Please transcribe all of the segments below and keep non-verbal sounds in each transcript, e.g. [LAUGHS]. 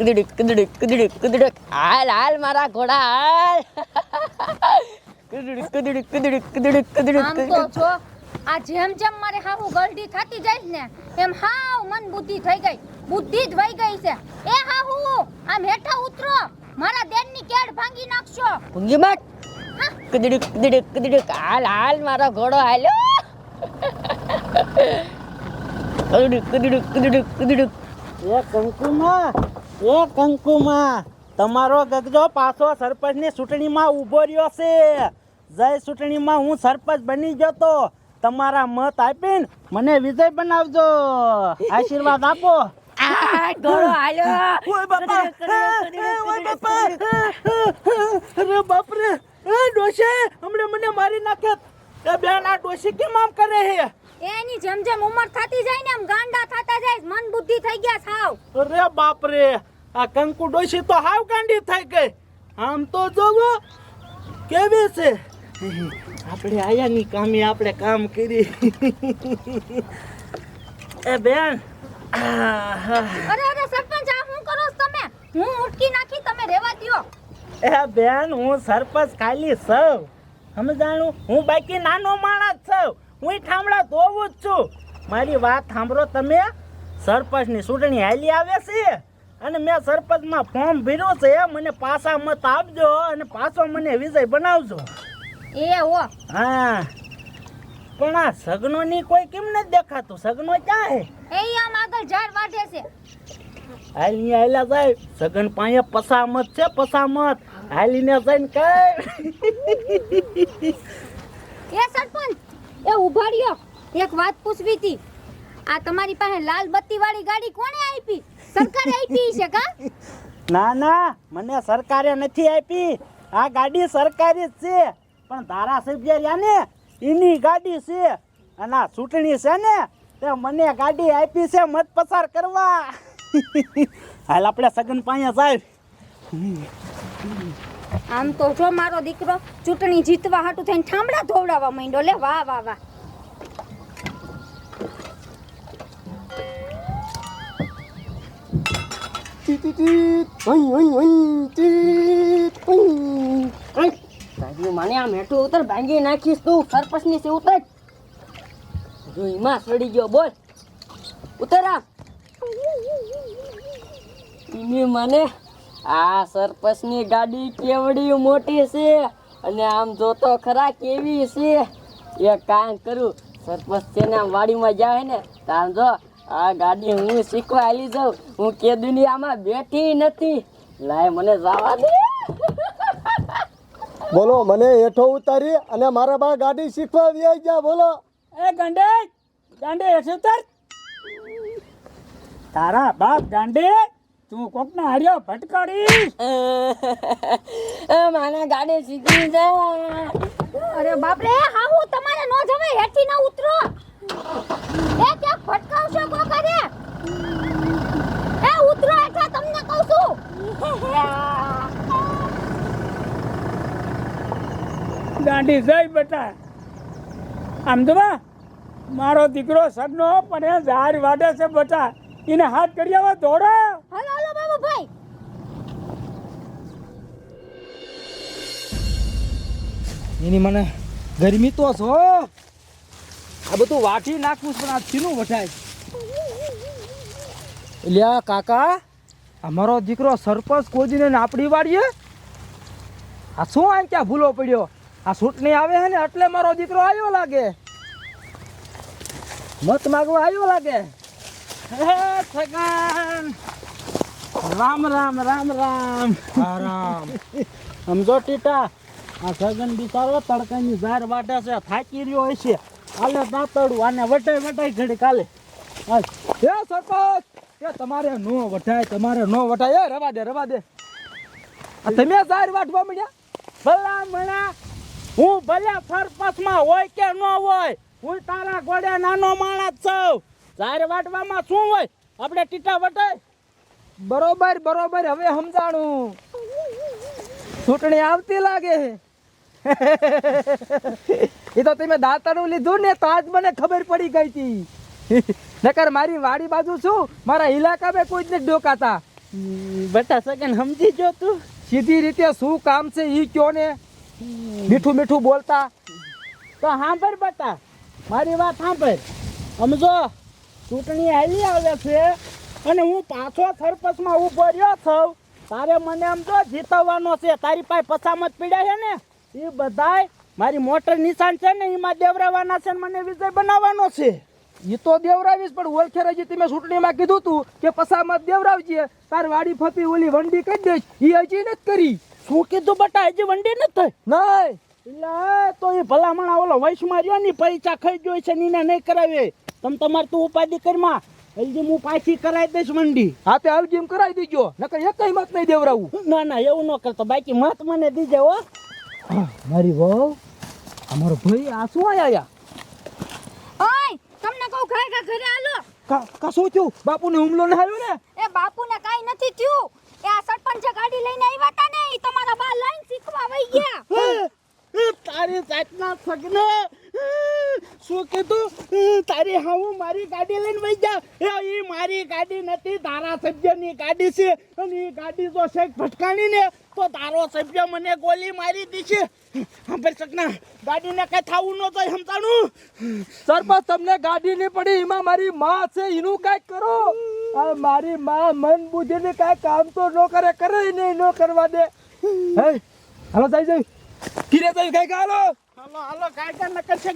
કુદડુક કદડક કદડક કદડક. હાલ હાલ મારા ઘોડા હાલ. કદડક કદડક કદડક કદડક કુદડુક આ જેમ જેમ મારે હાવ ગલડી થતી જાય ને એમ હાવ મન બુદ્ધિ થઈ ગઈ. બુદ્ધિ જ વહી ગઈ છે. એ હાહુ આમ હેઠા ઉતરો. મારા દેનની કેડ ભાંગી નાખશો. ભૂંગી મત કદડક કદડક કદડક. હાલ હાલ મારો ઘોડો હાલો. કદડક કદડક કદડક કુદડુક. એ કંકુમાં એ કંકુમાં તમારો ગગજો પાછો સરપંચની ચૂંટણીમાં ઊભો રહ્યો છે. જય ચૂંટણીમાં હું સરપંચ બની ગયો તો તમારા મત આપીને મને વિજય બનાવજો. આશીર્વાદ આપો. આ ઘોડો હાલો ઓય બાપા. અરે બાપ. રે એ ડોશે હમણાં મને મારી નાખે. એ બેન આ ડોશી કેમ આમ કરે હે? એની જેમ જેમ ઉંમર થતી જાય ને એમ ગાંડા થતા જાય મન બુદ્ધિ થઈ ગયા સાવ. અરે બાપ રે આ કંકુ ડોશી તો હાવ ગાંડી થઈ ગઈ. આમ તો જોવો કેવી છે? આપણે આયાની કામી આપણે કામ કરી. એ બેન. અરે અરે સરપંચ આ હું કરો તમે? હું ઉટકી નાખી તમે રેવા દ્યો. એ બેન હું સરપંચ ખાલી સૌ. સમજાણું? હું બાકી નાનો માણસ છું હું ઠામડા ધોવું જ છું. મારી વાત સાંભળો તમે. સરપંચની ચૂંટણી હાલી આવે છે અને મેં સરપંચમાં ફોર્મ ભર્યું છે. મને પાછા મત આપજો અને પાછો મને વિજય બનાવજો. એ ઓ હા. પણ આ સગનોની કોઈ કેમ નથી દેખાતું? સગનો ક્યાં હે? એ આમ આગળ ઝાડ વાઢે છે. હાલી હાલ્યા જાય. સગન પાસે પસામત છે પસામત. હાલીને જઈને કઈ. એ સરપંચ એ ઊભા રહ્યો. એક વાત પૂછવી હતી. આ તમારી પાસે લાલ બત્તી વાળી ગાડી કોણે આપી? સરકારે આપી છે કા? ના ના, મને સરકારે નથી આપી. આ ગાડી સરકારી જ છે. પણ ધારાસભ્ય રહ્યા ને, એની ગાડી છે. અને આ ચૂંટણી છે ને, તે મને ગાડી આપી છે મત પસાર કરવા. હાલ આપણે સગન પાસે જાય આમ તો જો મારો દીકરો ચૂંટણી જીતવા હાટું થઈને ઠામડા ધોવડાવવા માંડ્યો. લે વાહ વાહ વાહ. ભાઈ મને આમ હેઠું ઉતર ભાંગી નાખીશ તું સરપંચની છે ઉતર. જો સડી ગયો બોલ. ઉતર આ મને આ સરપંચની ગાડી કેવડી મોટી છે અને આમ જોતો ખરા કેવી છે? એ કામ કરું સરપંચ છે ને આમ વાડીમાં જાય ને તાર જો આ ગાડી હું શીખવા આવી જાઉં. હું કે દુનિયામાં બેઠી નથી. લાય મને જવા દે. [LAUGHS] બોલો મને હેઠો ઉતારી અને મારા બા ગાડી શીખવા વ્યાઈ જા બોલો. એ ગાંડે ગાંડે હેઠો ઉતાર. તારા બાપ ગાંડે તું કોકના હાર્યો ભટકાડી માના ગાડી શીખી છે અરે બાપ રે હા હું તમારે નો જમે હેઠી ના ઉતરો. એ ક્યાંક ભટકાવશો કોકરે એ ઉતરો એટલે તમને કહું છું. દાંડી જઈ બેટા. આમ તો મારો દીકરો સગનો પણ એ ઝાડ વાડે છે બેટા. એને હાથ કરી આવો દોડો. એની મને ગરમી તો છો. આ બધું વાટી નાખવું છે પણ આ છીનું વટાય લ્યા કાકા અમારો દીકરો સરપંચ કોજીને આપણી વાળીએ આ શું આ ક્યાં ભૂલો પડ્યો? આ ચૂંટણી આવે છે ને એટલે મારો દીકરો આવ્યો લાગે. મત માગવા આવ્યો લાગે. છગન. રામ રામ રામ રામ. રામ. સમજો ટીટા આ સગન બિચારો તડકાની ઝાર વાટે છે, થાકી રહ્યો હશે આલે દાંતડું, આને વટાઈ વટાઈ ઘડી કાલે. હે સરપંચ, એ તમારે નો વટાય તમારે નો વટાય એ રવા દે રવા દે. આ તમે ઝાર વાટવા મળ્યા ભલા મણા, હું ભલે સરપંચમાં હોય કે ન હોય, હું તારા ગોડે નાનો માણસ છું. ઝાર વાટવામાં શું હોય? આપણે ટીટા વટાય. બરોબર બરોબર, હવે સમજાણું. ચૂંટણી આવતી લાગે. એ તો તમે દાંતણું લીધું ને તો આજ મને ખબર પડી ગઈ હતી નકર મારી વાડી બાજુ શું? મારા ઇલાકામાં કોઈ જ ડોકાતા. બટા સગન સમજી જો તું. સીધી રીતે શું કામ છે એ કયો ને? મીઠું મીઠું બોલતા. તો સાંભળ બટા મારી વાત સાંભળ. સમજો ચૂંટણી આવી આવે છે અને હું પાછો સરપંચમાં ઊભો રહ્યો છું. તારે મને આમ તો જીતવવાનો છે તારી પાસે પસામત પીડ્યા છે ને? એ બધાય મારી મોટર નિશાન છે ને એમાં દેવરાવાના છે મને વિજય બનાવવાનો છે. એ તો દેવરાવીશ પણ ઓળખે હજી તમે ચૂંટણીમાં કીધું તું કે પસામાં દેવરાવજે. તાર વાડી ફપી ઓલી વંડી કરી દઈશ. એ હજી નથી કરી. શું કીધું બટા હજી વંડી નથી થઈ? નહીં. એટલે તો એ ભલામણા ઓલો વૈશમાં રહ્યો ને પૈસા ખાઈ જોઈ છે ને એને નહીં કરાવે. તમે તમારે તું ઉપાધિ કરમાં. હજી હું પાછી કરાવી દઈશ મંડી હાથે હલગીમ કરાવી દીજો. નકર એકય મત નહીં દેવરાવું. ના ના એવું ન કરતો. બાકી મત મને દીજે હો. મારી વહુ અમારો ભાઈ આ શું આયા ઓય તમને કહું ઘરે ઘરે ઘરે આલો કા શું થયું? બાપુને હુમલો ન આવ્યો ને? એ બાપુને કાઈ નથી થયું. એ આ સરપંચ જે ગાડી લઈને આવ્યા હતા ને એ તમારા બા લાઈન શીખવા વઈ ગયા. તારી જાતના સગને શું કીધું? તારી હાવું મારી ગાડી લઈને વહી જા. એ મારી ગાડી નથી, ધારાસભ્યની ગાડી છે. અને એ ગાડી જો છે ભટકાણી ને તો ધારાસભ્ય મને ગોલી મારી દીશે હા સગના ગાડીને કઈ થવું ન તો સમજાણું? સરપંચ, તમને ગાડી નહીં પડી, એમાં મારી માં છે, એનું કાંઈક કરો. મારી માં મન બુદ્ધિને કાંઈ કામ તો ન કરે કરે નહીં, ન કરવા દે. હે, હાલો જાય જાય કિરે જાય કઈ હાલો. હાલો હાલો કાયદા નકર છે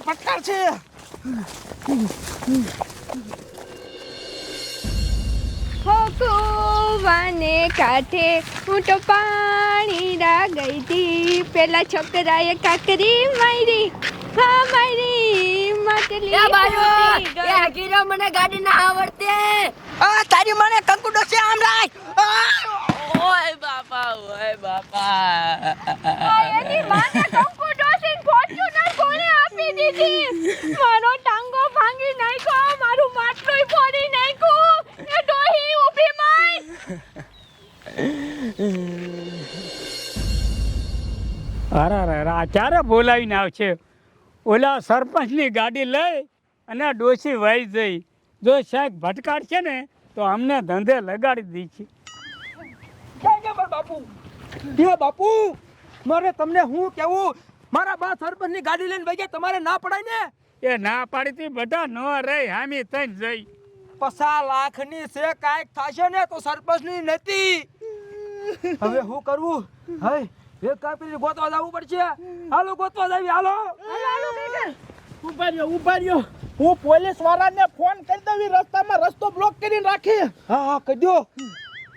કાંઠે હું તો પાણી રા ગઈ હતી પેલા છોકરાએ કાકરી મારી હા મારી માટલી એ બાયો એ ગીરો મને ગાડી ના આવડતે. આ તારી મને કંકુડો છે આમ રાખ ઓય બાપા ઓય બાપા. આ એની માને કંકુ દીધી મારો ટાંગો ભાંગી નાખ્યો. મારું માટલું ફોડી નાખ્યું. એ ડોહી ઊભી માય. અરે અરે આ ક્યારે બોલાવીને આવશે? ઓલા સરપંચની ગાડી લઈ અને ડોસી વહી જઈ. જો સાહેબ ભટકાડશે ને તો અમને ધંધે લગાડી દી છે બાપુ? બાપુ? મારે તમને હું કેવું? મારા બા સરપંચની ગાડી લઈને ભાઈ તમારે ના પડાય ને? એ ના પાડી તી બધા ન રહી હામી થઈ જઈ. પસા લાખની છે કાંઈક થશે ને તો સરપંચની નથી. હવે શું કરવું હે એ કાપી ગોતવા જવું પડશે. હાલો ગોતવા જાવી હાલો. ઊભા રહ્યો ઊભા રહ્યો હું પોલીસ વાળાને ફોન કરી દઉં રસ્તામાં રસ્તો બ્લોક કરીને રાખી. હા હા કહી હલો.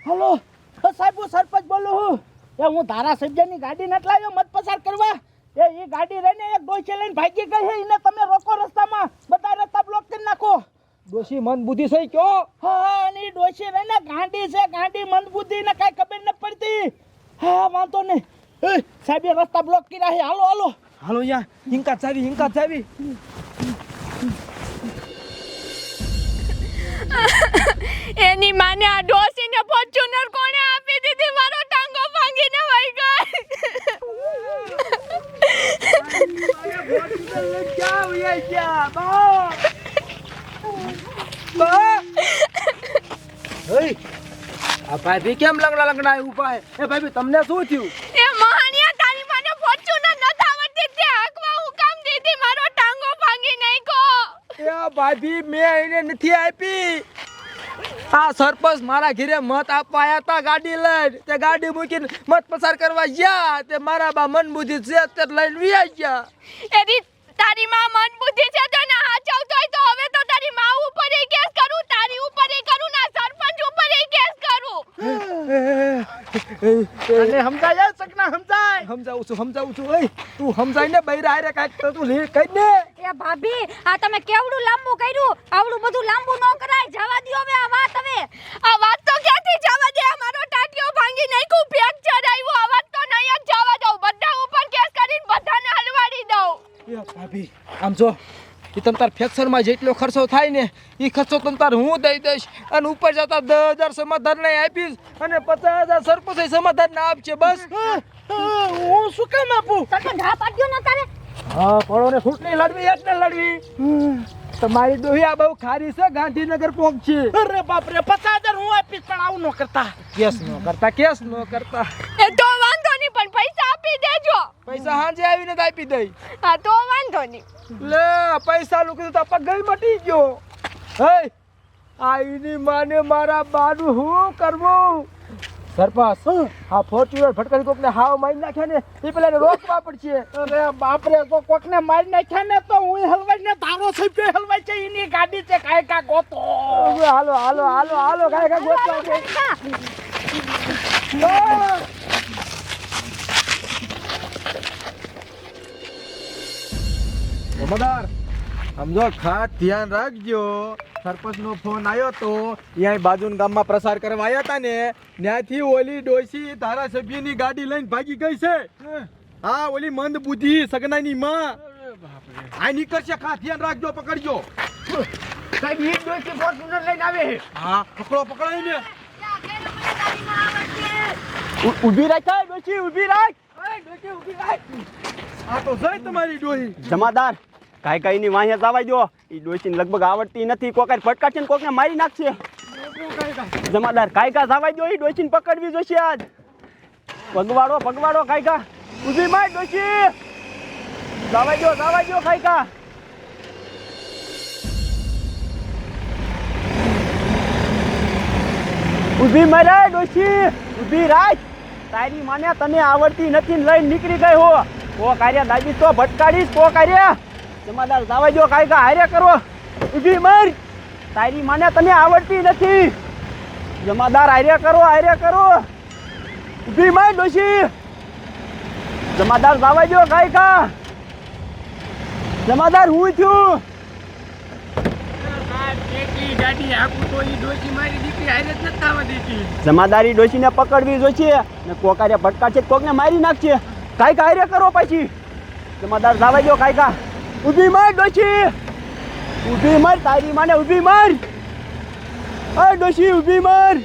હાલો સાહેબ હું સરપંચ બોલું હું એ હું ધારાસભ્યની ગાડી નથી લાવ્યો મત પસાર કરવા. એ ઈ ગાડી રહીને એક ડોશી લઈને ભાગી ગઈ છે એને તમે રોકો રસ્તામાં. બધા રસ્તા બ્લોક કરી નાખો. ડોશી મન બુદ્ધિ સહી કયો? હા અને ઈ ડોસી રહીને ગાંડી છે, ગાંડી મંદબુદ્ધિ ને કાંઈ ખબર ન પડતી. હા વાંધો નહીં. એ, સાહેબે રસ્તા બ્લોક કર્યા છે હાલો હાલો. હાલો યા હિંકા ચાવી હિંકા ચાવી. એની માને આ ડોસીને ફોર્ચ્યુનર કોણે આપી દીધી? મારો ટાંગો ભાંગીને વહી ગઈ ભાભી કેમ લંગડા લંગડા આવ્યું પાય એ ભાભી તમને શું થયું? એ મહાનિયા તારી મને ફોર્ચ્યુનર નથ આવડતી તે હકવા હું કામ દીધી મારો ટાંગો ભાંગી નાખ્યો. એ ભાભી મેં એને નથી આપી. આ સરપંચ મારા ઘરે મત આપવા આવ્યા હતા ગાડી લઈને. તે ગાડી મૂકીને મત પસાર કરવા ગયા. તે મારા બા મન બુદ્ધિ છે તે લઈને વિયા ગયા. એની તારી માં મન બુદ્ધિ છે તો ના હાચવ તો તો હવે તો તારી માં ઉપર એ કેસ કરું તારી ઉપર એ કરું ના સરપંચ ઉપર એ કેસ કરું. અને સમજાય સકના સમજાય? સમજાવું છું સમજાવું છું. ઓય તું સમજાય ને બૈરા આરે કાઈ તો તું લે કહી એ ભાભી આ તમે કેવડું લાંબુ કર્યું? આવડું બધું લાંબુ ન કરાય. જવા દો હવે આ વાત હવે. આ વાત તો ક્યાંથી જવા દે? આ મારો ટાટિયો ભાંગી નાખ્યું ફ્રેક્ચર આવ્યો. આ વાત તો નહીં જ જવા દઉં. બધા ઉપર કેસ કરીને બધાને હલવાડી દઉં. એ ભાભી આમ જો એ તમ તાર ફેક્શનમાં જેટલો ખર્ચો થાય ને એ ખર્ચો તમ તાર હું દઈ દઈશ. અને ઉપર જતા દસ હજાર સમાધાન ને આપીશ અને પચાસ હજાર સરપંચ સમાધાન ના આપશે બસ. હું શું કામ આપું તમે હા પાડ્યો ન તારે? હા પડો ફૂટની લડવી એટલે લડવી. તમારી ડોહી આ બહુ ખારી છે ગાંધીનગર પહોંચી અરે બાપ રે પચાસ હજાર હું આપીશ પણ આવું ન કરતા. કેસ નો કરતા કેસ નો કરતા. એ તો વાંધો નહીં પણ પૈસા આપી દેજો. પૈસા હાંજે આવીને જ આપી દઈ. હા તો વાંધો નહીં. લે પૈસા નું તો તો પગલ મટી ગયો. હે આઈની માને મારા બાનું હું કરવું? સરપાસ આ ફોર્ચ્યુનર ફટકારી કોકને હાવ મારી નાખ્યા ને? એ પેલા ને રોકવા પડશે. અરે બાપ રે તો કોકને મારી નાખ્યા ને તો હું હલવાઈ ને તારો થઈ હલવાઈ છે એની ગાડી છે કાય કા ગોતો. હાલો હાલો હાલો હાલો કાય કા ગોતો. જમાદાર સમજો ખાસ ધ્યાન રાખજો. સરપંચ નો ફોન આવ્યો તો અહીંયા બાજુના ગામમાં પ્રસાર કરવા આવ્યા હતા ને ત્યાંથી ઓલી ડોસી ધારાસભ્યની ગાડી લઈને ભાગી ગઈ છે. હા? ઓલી મંદ બુદ્ધિ સગનાની માં. આ નીકળશે ખાસ ધ્યાન રાખજો પકડજો. સાહેબ એ ડોસી ફોર્ચ્યુનર લઈને આવે હા પકડો પકડો એને ઊભી રાખ ડોસી ઊભી રાખ. આ તો જઈ તમારી ડોહી. જમાદાર કાંઈ કાંઈ ની વાંહે જવા દો એ ડોસીને લગભગ આવડતી નથી. કોકાર ફટકાશે ને કોકને મારી નાખશે. જમાદાર, કાંઈ કા જવા દો એ ડોસીને પકડવી જોશે આજ. પગવાડો પગવાડો કાંઈ કા ઊભી માર ડોસી જવા દો જવા દો કાંઈ કા ઊભી મરાય ડોશી. ઊભી રાખ. તારી માને તને આવડતી નથી લઈને નીકળી ગઈ હો. કો કાર્ય દાદી તો ભટકાડીશ, કો કાર્ય. જમાદાર જવા જો કાંઈ કા હારે કરો ઊભી મર. તારી માને તને આવડતી નથી. જમાદાર હારે કરો હારે કરો ઊભી મર, ડોશી. જમાદાર જવા જો કાંઈ કા જમાદાર હું છું? જમાદારી ડોશી ડોશીને પકડવી જોઈશે ને કોકારે ભટકાશે કોકને મારી નાખશે. કાંઈ કાર્ય કરો પછી. જમાદાર જાવા જો કાંઈ કા ઊભી માર ડોશી. ઊભી માર તારી માને ઊભી માર. અ ડોશી ઊભી માર.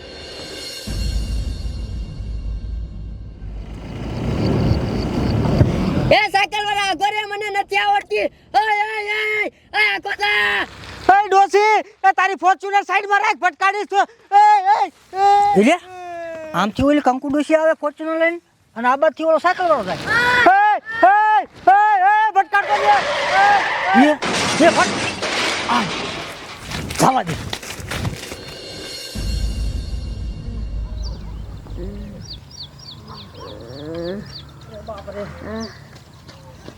એ સાયકલ વાળા ગોરે મને નથી આવડતી. ઓય ઓય ઓય ઓય કોતા. એ ડોશી એ તારી ફોર્ચ્યુનર સાઈડમાં રાખ ફટકાડીશ તો. એ એ આમથી ઓલી કંકુ ડોશી આવે ફોર્ચ્યુનર લઈને? અને આ બાજુથી ઓલો સાયકલ વાળો જાય. ફટકાડ દે એ એ. ફટ. આ, જવા દે.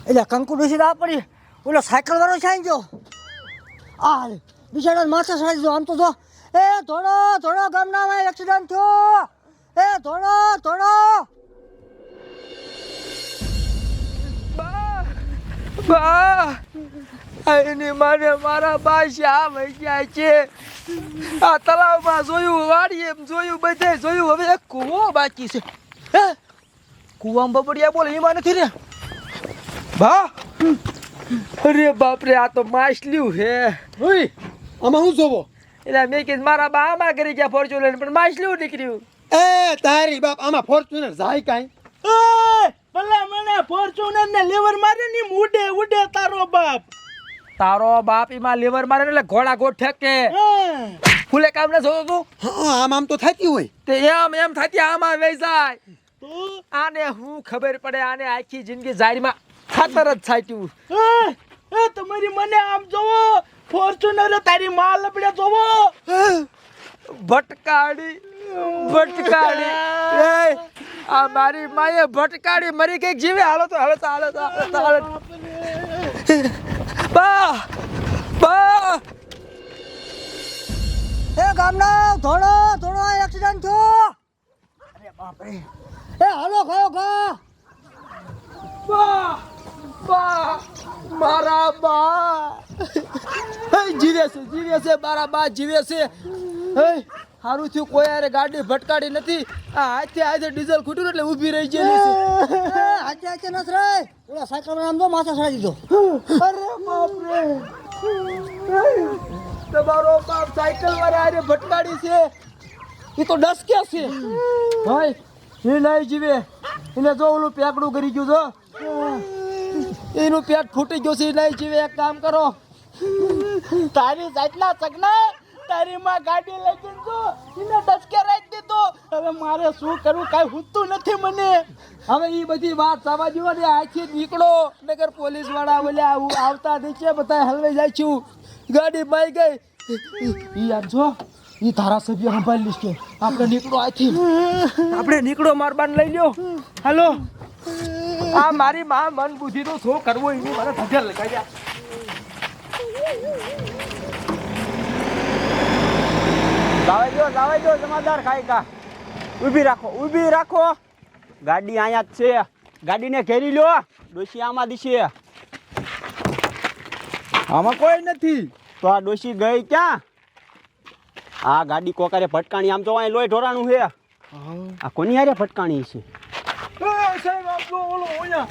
એટલે કંકુ ડોસી આ પડી. ઓલો સાયકલ વાળો છે જો. આ બિચારા માથે સાડી દો આમ તો જો. એ, ધોળો ધોળો ગામના એક્સિડન્ટ થયો. એ, ધોળો ધોળો. બા એની માને મારા બા શ્યામ ગયા છે. આ તળાવમાં જોયું વાડીએ જોયું બધે જોયું. હવે એક કૂવો બાકી છે. હે? કૂવામાં બબડિયા બોલે એમાં નથી રે બા? અરે બાપ રે આ તો માછલ્યું હે ઓય આમાં હું જોવો? એટલે મેં કીધું મારા બા આમાં કરી ગયા ફોર્ચ્યુનર પણ માછલ્યું નીકળ્યું. એ તારી બાપ આમાં ફોર્ચ્યુનર જાય કાંઈ. ભલે મને ફોર્ચ્યુનર ને લેવર મારે ની ઉડે ઉડે તારો બાપ. તારો બાપ એમાં લીવર મારે એટલે ઘોડા ગોઠ ઠેકે ફૂલે કામ ના જોતો તું? હા આમ આમ તો થતી હોય. તે એમ એમ થતી આમાં વહી જાય તો? આને હું ખબર પડે આને આખી જિંદગી જારીમાં ખાતર જ છાટ્યું. એ, એ તમારી મને આમ જોવો. ફોર્ચ્યુનર તારી માલ લપડે જોવો. ભટકાડી ભટકાડી. [LAUGHS] એ આ મારી માએ ભટકાડી મરી કંઈક જીવે હાલો તો હાલો તો હાલો તો હાલો તો હાલો. બા બા. એ ગામના થોડો થોડો એક્સિડન્ટ થયો. અરે બાપ રે. એ હાલો ગયો ખા. બા બા મારા બા. જીવે છે જીવે છે મારા બા જીવે છે. સારું થયું કોઈ યારે ગાડી ભટકાડી નથી. આ હાથે આજે ડીઝલ ખૂટ્યું એટલે ઊભી રહી છે. આજે હાચે નસ રે. ઓલા સાયકલ આમ તો માથા ચડાવી દીધો. અરે બાપ રે તમારો બાપ સાયકલ વાળા હારે ભટકાડી છે. એ તો ડસ કે છે. ભાઈ એ નહીં જીવે. એને જો ઓલું પેકડું કરી ગયું છો એનું પેટ ફૂટી ગયું છે નહીં જીવે. એક કામ કરો. તારી જાતના સગના તારી માં ગાડી લઈ ગયો એને ડચકે રાખી દીધો. હવે મારે શું કરવું? કાંઈ હુતું નથી મને. હવે એ બધી વાત થવા જીવો ને આખી નીકળો. નગર પોલીસવાળા બોલ્યા આવું આવતા નીચે બધા હલવાઈ જાય છું. ગાડી બાઈ ગઈ. ઈ આમ જો, ઈ ધારાસભ્ય સંભાળી લીશ કે આપણે નીકળો આથી આપણે નીકળો મારબાન લઈ લ્યો. હાલો. આ મારી માં મન બુદ્ધિ તો શું કરવું એની મને ધજર લગાવ્યા જાવા જો લાવે જો જમાદાર કા ઊભી રાખો ઊભી રાખો. ગાડી અહીંયા જ છે. ગાડીને ઘેરી લ્યો. ડોશી આમાં દીશે આમાં કોઈ નથી. તો આ ડોશી ગઈ ક્યાં? આ ગાડી કોકારે ભટકાણી આમ તો અહીં લોહી ઢોરાણું છે. આ કોની હારે ભટકાણી છે? ઓલો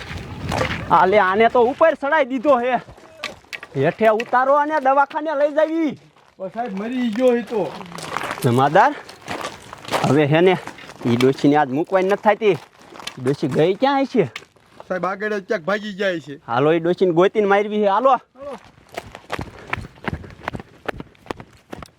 આલે આને તો ઉપર ચડાઈ દીધો હે હેઠે ઉતારો અને દવાખાને લઈ જાવી. સાહેબ મરી ગયો એ તો. જમાદાર હવે હેને એ ડોશીને આજ મૂકવાની નથી થતી. ડોશી ગઈ ક્યાં છે સાહેબ આગળ ક્યાંક ભાગી જાય છે. હાલો એ ડોશીને ગોતીને મારવી છે. હાલો.